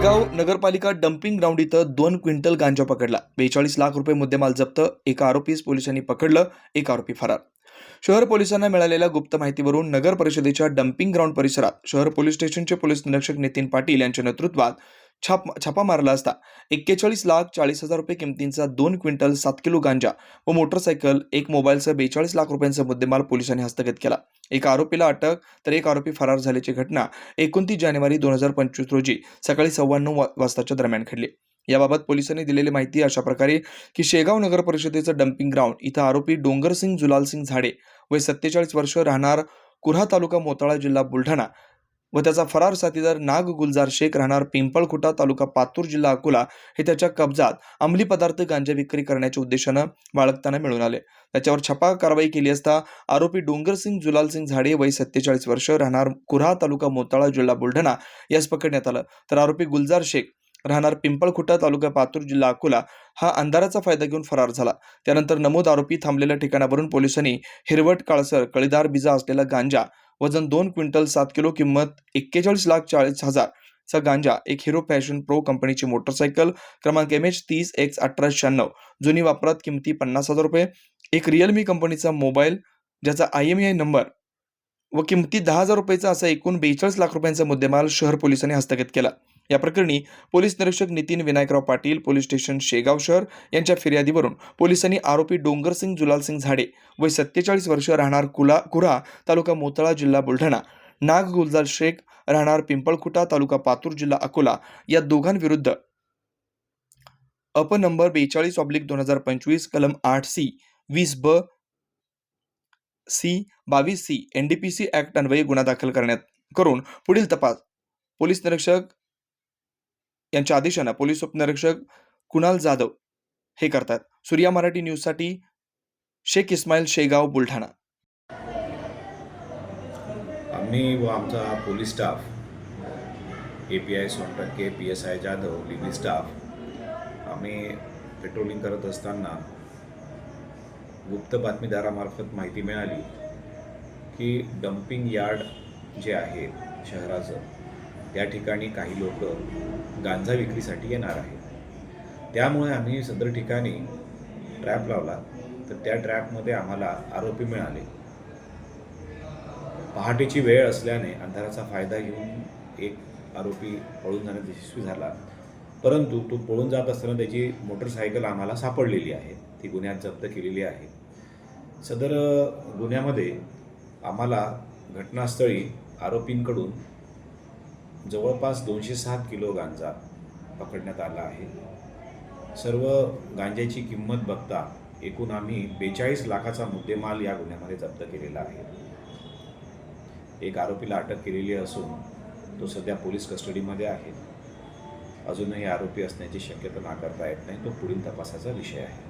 शेगाव नगरपालिका dumping ground इथं दोन क्विंटल गांजा पकडला. बेचाळीस लाख रुपये मुद्देमाल जप्त. एका आरोपीस पोलिसांनी पकडलं एक आरोपी फरार. शहर पोलिसांना मिळालेल्या गुप्त माहितीवरून नगर परिषदेच्या डम्पिंग ग्राउंड परिसरात शहर पोलीस स्टेशनचे पोलीस निरीक्षक नितीन पाटील यांच्या नेतृत्वात छाप छापा मारला असता. एक्केचाळीस लाख चाळीस हजार रुपये किमतींचा दोन क्विंटल सात किलो गांजा व मोटरसायकल एक मोबाईलसह बेचाळीस लाख रुपयांचा मुद्देमाल पोलिसांनी हस्तगत केला. एका आरोपीला अटक तर एक आरोपी फरार झाल्याची घटना एकोणतीस जानेवारी दोन हजार पंचवीस रोजी सकाळी सव्वा नऊ वा- वाजताच्या दरम्यान घडली. याबाबत पोलिसांनी दिलेली माहिती अशा प्रकारे की शेगाव नगर परिषदेचं डम्पिंग ग्राउंड इथं आरोपी डोंगरसिंग जुलालसिंग झाडे वय सत्तेचाळीस वर्ष राहणार कुर्हा तालुका मोताळा जिल्हा बुलढाणा व त्याचा फरार साथीदार नाग गुलजार शेख राहणार पिंपळखुटा तालुका पातूर जिल्हा अकोला हे त्याच्या कब्जात अंमली पदार्थ गांजा विक्री करण्याच्या उद्देशानं बाळगताना मिळून आले. त्याच्यावर छपा कारवाई केली असता आरोपी डोंगरसिंग जुलालसिंग झाडे वय सत्तेचाळीस वर्ष राहणार कुऱ्हा तालुका मोताळा जिल्हा बुलढाणा यास पकडण्यात आलं. तर आरोपी गुलजार शेख राहणार पिंपळखुटा तालुका पातूर जिल्हा अकोला हा अंधाराचा फायदा घेऊन फरार झाला. त्यानंतर नमूद आरोपी थांबलेल्या ठिकाणावरून पोलिसांनी हिरवट काळसर कळीदार बिजा असलेला गांजा वजन दोन क्विंटल सात किलो किंमत एक्केचाळीस लाख चाळीस हजार. चा गांजा एक हिरो फॅशन प्रो कंपनीची मोटरसायकल क्रमांक एम एच तीस एक्स अठरा शहाण्णव. जुनी वापरात किमती पन्नास हजार रुपये. एक रिअलमी कंपनीचा मोबाईल ज्याचा आय एम आय नंबर व किमती दहा हजार रुपयाचा असा एकूण बेचाळीस लाख रुपयांचा मुद्देमाल शहर पोलिसांनी हस्तगत केला. या प्रकरणी पोलीस निरीक्षक नितीन विनायकराव पाटील पोलीस स्टेशन शेगाव शहर यांच्या फिर्यादीवरून पोलिसांनी आरोपी डोंगरसिंग जुलालसिंग झाडे वय सत्तेचाळीस वर्ष राहणार कुला कुरा तालुका मोतळा जिल्हा बुलढाणा नाग गुलजार शेख राहणार पिंपळखुटा तालुका पातूर जिल्हा अकोला या दोघांविरुद्ध. अप नंबर बेचाळीस ऑब्लिक दोन हजार पंचवीस कलम आठ सी वीस ब सी बावीस C N D P C act अन्वये गुन्हा दाखल करण्यात करून पुढील तपास. पोलीस निरीक्षक यांच्या आदेशानं पोलीस उपनिरीक्षक कुणाल जाधव हे करतात. सूर्या मराठी न्यूजसाठी शेख इस्माईल शेगाव बुलढाणा. आम्ही व आमचा police staff A P I Sontakke P S I Jadhav D staff आम्ही पेट्रोलिंग करत असताना गुप्त बातमीदारामार्फत माहिती मिळाली की डम्पिंग यार्ड जे आहे शहराचं त्या ठिकाणी काही लोक गांजा विक्रीसाठी येणार आहेत. त्यामुळे आम्ही सदर ठिकाणी ट्रॅप लावला तर त्या ट्रॅपमध्ये आम्हाला आरोपी मिळाले. पहाटेची वेळ असल्याने अंधाराचा फायदा घेऊन एक आरोपी पळून जाण्यात यशस्वी झाला. परंतु तो पळून जात असताना त्याची मोटरसायकल आम्हाला सापडलेली आहे. ती गुन्ह्यात जप्त केलेली आहे. सदर गुन्ह्यामध्ये आम्हाला घटनास्थळी आरोपींकडून जवळपास दोनशे सात किलो गांजा पकडण्यात आला आहे. सर्व गांज्याची किंमत बघता एकूण आम्ही बेचाळीस लाखाचा मुद्देमाल या गुन्ह्यामध्ये जप्त केलेला आहे. एक आरोपीला अटक केलेली असून तो सध्या पोलीस कस्टडीमध्ये आहे. अजूनही आरोपी असण्याची शक्यता नाकारता येत नाही तो पुढील तपासाचा विषय आहे.